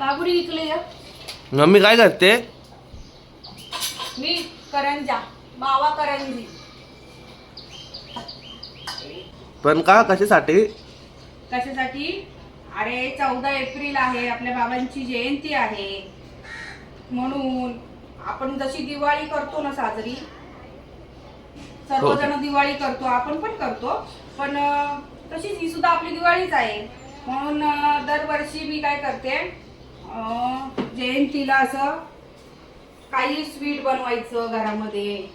बाबुरी इकडे या. मम्मी काय करते? मी करंजा मावा करंजी. पण का? कशासाठी? कशासाठी? अरे चौदा एप्रिल आहे आपल्या बाबांची जयंती आहे. म्हणून आपण जशी दिवाळी करतो ना साजरी सर्वजण दिवाळी करतो आपण पण करतो. पण अं, तशीच ही सुद्धा आपली दिवाळीच आहे. म्हणून अं, दरवर्षी मी काय करते जयंतीला असं काही स्वीट बनवायचं घरामध्ये.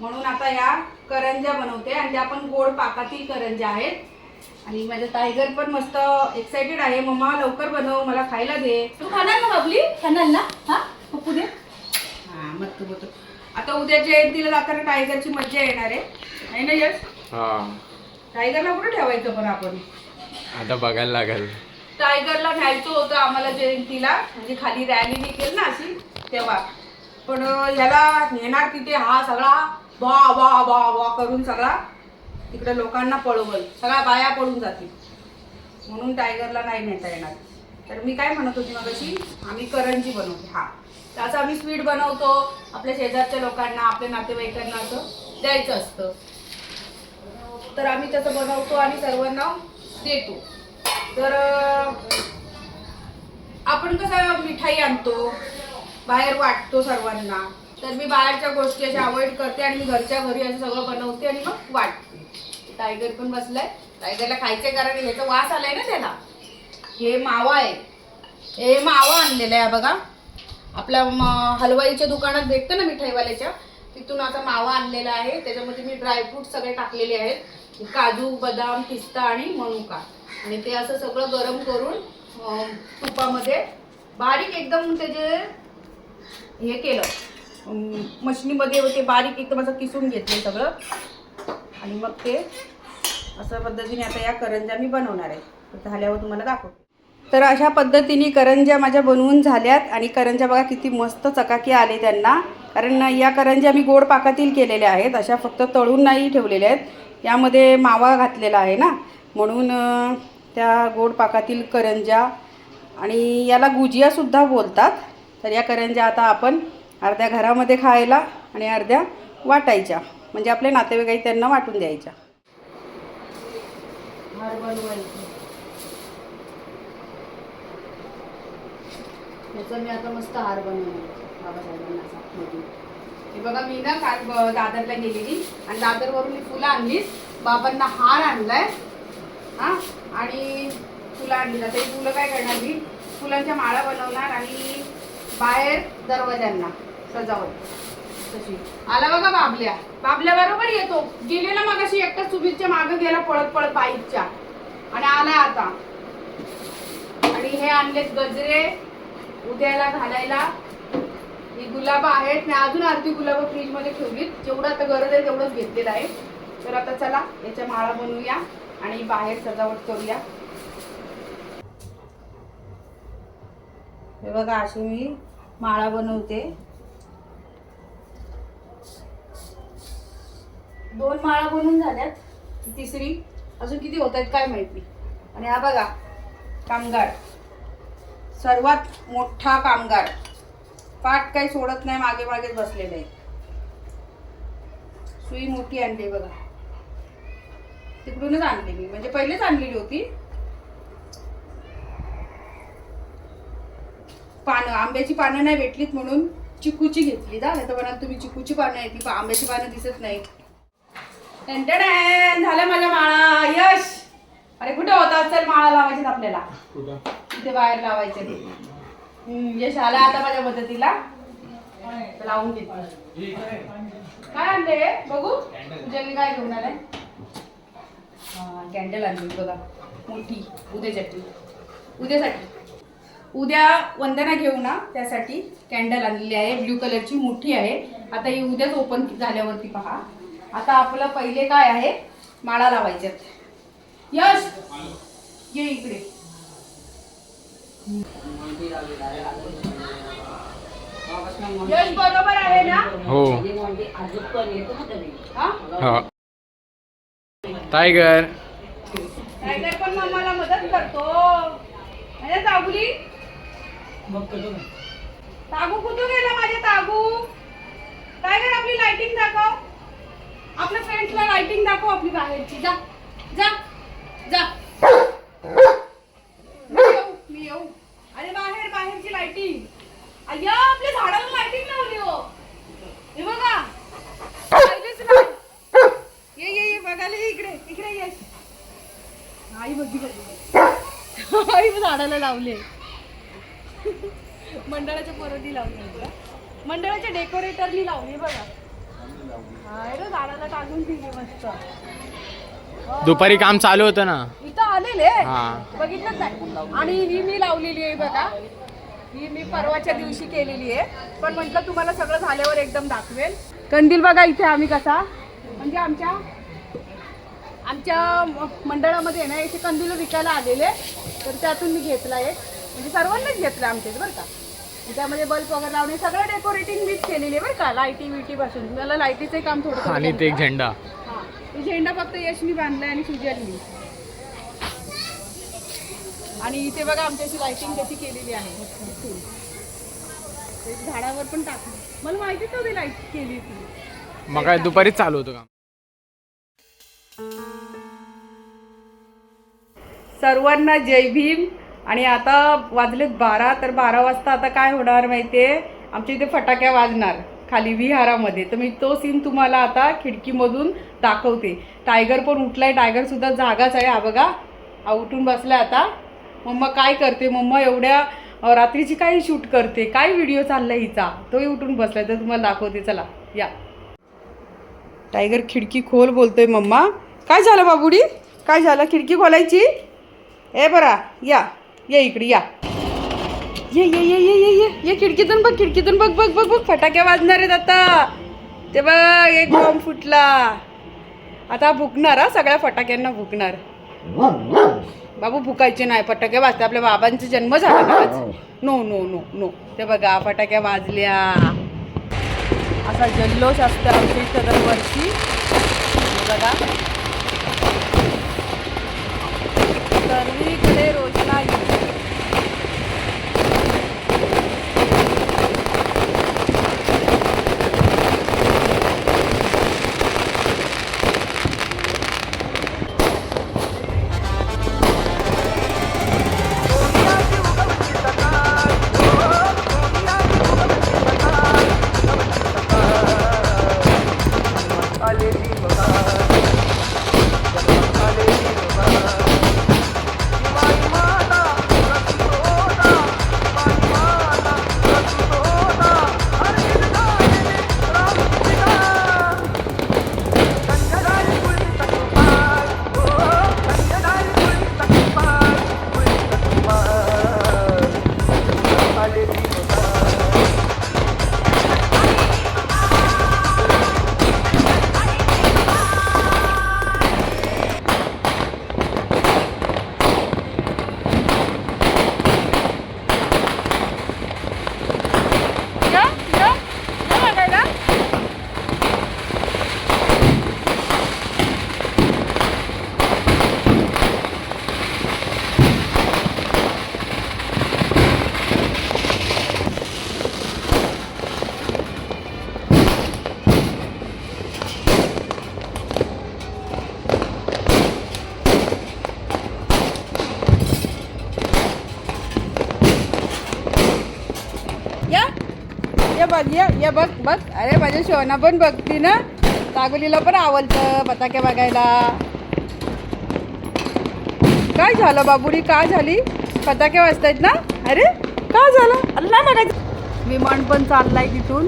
म्हणून आता या करंज्या बनवते आणि त्या पण गोड पाकातील करंज्या आहेत. आणि माझं टायगर पण मस्त एक्साइटेड आहे. मम्मा लवकर बनव मला खायला दे. तू खाणार ना बाबली? खाणार ना? हा? पप्पू दे हा मस्त होतो आता उद्या जयंतीला जाताना टायगरची मज्जा येणार आहे. नाही ना यश? हा. टायगरला कुठे ठेवायचं पण आपण? आता बघायला लागेल. टायगरला न्यायचं होतं आम्हाला जयंतीला. म्हणजे खाली रॅली निघेल ना अशी तेव्हा. पण ह्याला नेणार तिथे हा सगळा वा वा वा वा करून सगळा. तिकडे लोकांना पळवल. सगळ्या बाया पळून जातील. म्हणून टायगरला नाही नेता येणार. तर मी काय म्हणत होती मगाशी? आम्ही करंजी बनवते. हा. त्याचं आम्ही स्वीट बनवतो. आपल्या शेजारच्या लोकांना आपल्या नातेवाईकांना असं द्यायचं असतं. तर आम्ही तसं बनवतो आणि सर्वांना देतो. तर आपण कसं मिठाई आणतो बाहेर वाटतो सर्वांना. तर मी बाहेरच्या गोष्टी अशा अवॉइड करते आणि मी घरच्या घरी असं सगळं बनवते आणि मग वाटते. टायगर पण बसलाय. टायगरला खायचंय कारण ह्याचा वास आलाय ना त्याला. हे मावा आहे. हे मावा आणलेला आहे बघा. आपल्या हलवाईच्या दुकानात भेटतं ना मिठाईवाल्याच्या. तिथून आता मावा आणलेला आहे. त्याच्यामध्ये मी ड्रायफ्रूट सगळे टाकलेले आहेत. काजू बदाम पिस्ता आणि मनुका. आणि ते असं सगळं गरम करून तुपामध्ये बारीक एकदम त्याचे हे केलं मशीनीमध्ये मशनीमध्ये ते बारीक एकदम असं किसून घेतले सगळं. आणि मग ते अशा पद्धतीने आता या करंज्या मी बनवणार आहे. तर झाल्यावर तुम्हाला दाखवते. तर अशा पद्धतीने करंज्या माझ्या बनवून झाल्यात. आणि करंज्या बघा किती मस्त चकाकी आले त्यांना. कारण या करंज्या मी गोड पाकातील केलेल्या आहेत. अशा फक्त तळून नाही ठेवलेल्या आहेत. यामध्ये मावा घातलेला आहे ना. म्हणून त्या गोड पाकातील करंज्या आणि याला गुजियासुद्धा बोलतात. तर या करंज्या आता आपण अर्ध्या घरामध्ये खायला आणि अर्ध्या वाटायच्या. म्हणजे आपले नातेवाईक त्यांना वाटून द्यायच्या. हार याचा मी आता मस्त हार बनवला बाबासाहेबांना हे बघा मी ना काल दादरला गेलेली आणि दादरवरून मी फुलं आणली बाबांना हार आणलाय. हा? आणि फुलं आणली. आता फुलं काय करणार मी? फुलांच्या माळा बनवणार आणि बाहेर दरवाज्यांना सजावट तशी. आला बघा बाबल्या. बाबल्या बरोबर येतो. गेलेला मगाशी एकटा सुमितच्या मागे गेला पळत पळत बाईकच्या. आणि आलाय आता. आणि हे आणलेत गजरे उद्याला घालायला. ही गुलाब आहेत. मी अजून अर्धी गुलाब फ्रीजमध्ये ठेवलीत. जेवढं आता गरज आहे तेवढंच घेतलेलं आहे. तर आता चला याच्या माळा बनवूया. आणि बाहेर सजावट करूया. हे बघा अशी मी माळा बनवते. दोन माळा बनवून झाल्यात. तिसरी अजून किती होत आहेत काय माहिती आणि हा बघा कामगार. सर्वात मोठा कामगार. पाठ काही सोडत नाही मागे मागेच बसलेले आहे सुई मोठी आणली बघा. तिकडूनच आणली मी. म्हणजे पहिलेच आणलेली होती. पानं आंब्याची पानं नाही भेटलीत म्हणून चिकूची घेतली जा नाही तर म्हणा तुम्ही चिकूची पानं आहे ती आंब्याची पानं दिसत टंटन झालं माझ्या माळा. यश! अरे कुठे होता? चल माळा लावायचे आपल्याला. इथे बाहेर लावायचे यश आला आता माझ्या मदतीला. लावून घेतली. काय आणले? बघू. तुझ्याकडे काय घेऊन आलाय. कॅन्डल आणली बघा. मोठी उद्यासाठी. उद्यासाठी. उद्या वंदना घेऊ ना त्यासाठी कॅन्डल आणलेली आहे. ब्ल्यू कलरची मोठी आहे. आता ही उद्याच ओपन झाल्यावरती पहा. आता आपलं पहिले काय आहे? माळा लावायच्यात यश! ये इकडे. यश बरोबर आहे ना? हो. हा? हा. टायगर टायगर पण मम्माला तागू कुठून गेला माझे तागू? काय आपली लाइटिंग दाखव. आपल्या फ्रेंड्सला लाइटिंग दाखव आपली बाहेरची. जा जा जा. मी येऊ मी येऊ. अरे बाहेर बाहेरची लाइटिंग अय्या आपल्या झाडाला लाइटिंग लावली हो. हे बघा. पाहिलेच नाही ये ये ये बघायला इकडे इकडे ये. आई बघी आई झाडाला लावले. मंडळाच्या पोरांनी लावली? मंडळाच्या डेकोरेटरनी लावली बघा. हा हे झाडाला टाकून दिली मस्त. दुपारी काम चालू होतं ना. इथं आलेले? हा. बघितलंच नाही. आणि ही मी लावलेली आहे बघा. ही मी परवाच्या दिवशी केलेली आहे. पण म्हटलं तुम्हाला सगळं झाल्यावर एकदम दाखवेल. कंदील बघा इथे आम्ही कसा. म्हणजे आमच्या आमच्या म- मंडळामध्ये ना इथे कंदील विकायला आलेले तर त्यातून मी घेतला एक म्हणजे सर्वांनीच घेतलं आमच्यात बरं का. त्यामध्ये बल्ब वगैरे लावणे सगळं डेकोरेटिंग मीच केलेली आहे बरं का लाईटी विटी पासून. मला लाईटीचं काम थोडं आणि ते एक. झेंडा. झेंडा फक्त यशनी बांधलाय आणि सुजलनी. आणि इथे बघा आमच्याशी लाइटिंग त्याची केलेली आहे. झाडावर पण टाकली. मला माहितीच नव्हती लाइट केली ती मग काय दुपारीच चालू होतं काम सर्वांना जय भीम. आणि आता वाजलेत बारा तर बारा वाजता आता काय होणार माहिती आहे आमच्या इथे फटाक्या वाजणार खाली विहारामध्ये. तर मी तो सीन तुम्हाला आता खिडकीमधून दाखवते. टायगर पण उठला आहे टायगरसुद्धा जागाच आहे. हा बघा हा उठून आहे आता. मम्मा काय करते? मम्मा एवढ्या रात्रीची काही शूट करते? काय व्हिडिओ चालला हिचा? तोही उठून बसलाय. तर तुम्हाला दाखवते. चला या. टायगर खिडकी खोल बोलतोय मम्मा. काय झालं बाबुडी? काय झालं? खिडकी खोलायची? ए बरा या. ये इकडे या. ये ये ये ये ये ये ये खिडकीतून बघ खिडकीतून बघ बघ बघ बघ. फटाके वाजणार आहेत आता. ते बघ एक बॉम्ब फुटला. आता भुकणार हा सगळ्या फटाक्यांना भुकणार. बाबू भुकायचे नाही. फटाके वाजते आपल्या बाबांचा जन्म झाला ना आज. No no no no. ते बघा फटाक्या वाजल्या. असा जल्लोष असतो आमच्या इथं दरवर्षी. बघा. बघ ये ये बघ बघ. अरे माझ्या शोना पण बघती ना. तागुलीला पण आवडतं पताके बघायला. काय झालं बाबुरी? का झाली? पताके वाजतायत ना? अरे का झालं? अल्ला नाही बघायचं विमान पण चाललाय तिथून.